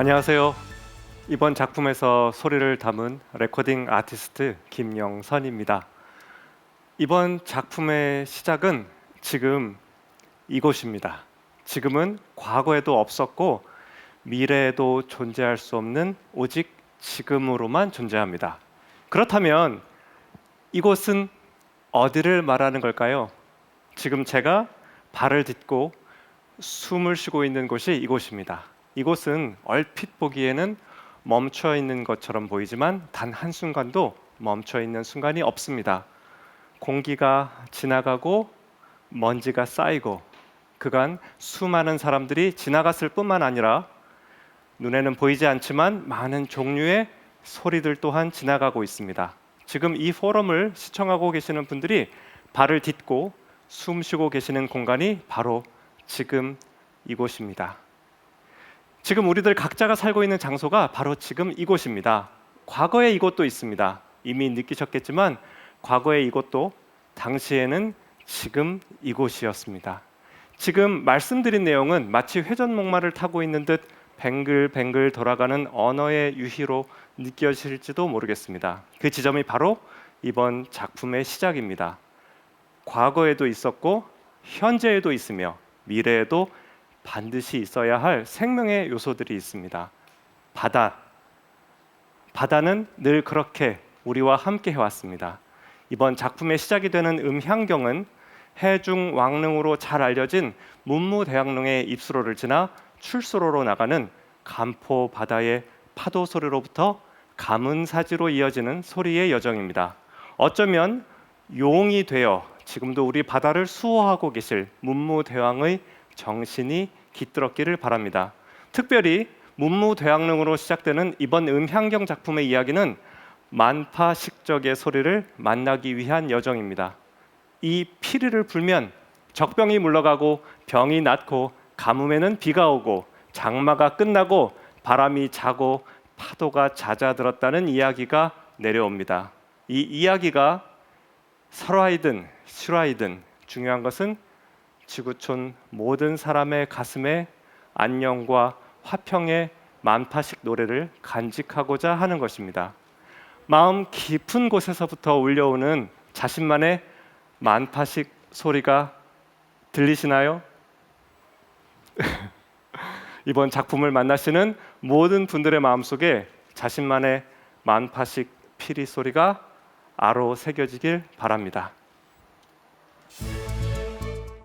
안녕하세요. 이번 작품에서 소리를 담은 레코딩 아티스트 김영선입니다. 이번 작품의 시작은 지금 이곳입니다. 지금은 과거에도 없었고 미래에도 존재할 수 없는 오직 지금으로만 존재합니다. 그렇다면 이곳은 어디를 말하는 걸까요? 지금 제가 발을 딛고 숨을 쉬고 있는 곳이 이곳입니다. 이곳은 얼핏 보기에는 멈춰 있는 것처럼 보이지만 단 한 순간도 멈춰 있는 순간이 없습니다. 공기가 지나가고 먼지가 쌓이고 그간 수많은 사람들이 지나갔을 뿐만 아니라 눈에는 보이지 않지만 많은 종류의 소리들 또한 지나가고 있습니다. 지금 이 포럼을 시청하고 계시는 분들이 발을 딛고 숨 쉬고 계시는 공간이 바로 지금 이곳입니다. 지금 우리들 각자가 살고 있는 장소가 바로 지금 이곳입니다. 과거에 이곳도 있습니다. 이미 느끼셨겠지만 과거의 이곳도 당시에는 지금 이곳이었습니다. 지금 말씀드린 내용은 마치 회전목마를 타고 있는 듯 뱅글뱅글 돌아가는 언어의 유희로 느껴질지도 모르겠습니다. 그 지점이 바로 이번 작품의 시작입니다. 과거에도 있었고 현재에도 있으며 미래에도 반드시 있어야 할 생명의 요소들이 있습니다. 바다. 바다는 늘 그렇게 우리와 함께 해왔습니다. 이번 작품의 시작이 되는 음향경은 해중 왕릉으로 잘 알려진 문무대왕릉의 입수로를 지나 출수로로 나가는 간포 바다의 파도 소리로부터 가문사지로 이어지는 소리의 여정입니다. 어쩌면 용이 되어 지금도 우리 바다를 수호하고 계실 문무대왕의 정신이 깃들었기를 바랍니다. 특별히 문무대왕릉으로 시작되는 이번 음향경 작품의 이야기는 만파 식적의 소리를 만나기 위한 여정입니다. 이 피리를 불면 적병이 물러가고 병이 낫고 가뭄에는 비가 오고 장마가 끝나고 바람이 자고 파도가 잦아들었다는 이야기가 내려옵니다. 이 이야기가 설화이든 실화이든 중요한 것은 지구촌 모든 사람의 가슴에 안녕과 화평의 만파식 노래를 간직하고자 하는 것입니다. 마음 깊은 곳에서부터 울려오는 자신만의 만파식 소리가 들리시나요? 이번 작품을 만나시는 모든 분들의 마음속에 자신만의 만파식 피리 소리가 아로 새겨지길 바랍니다.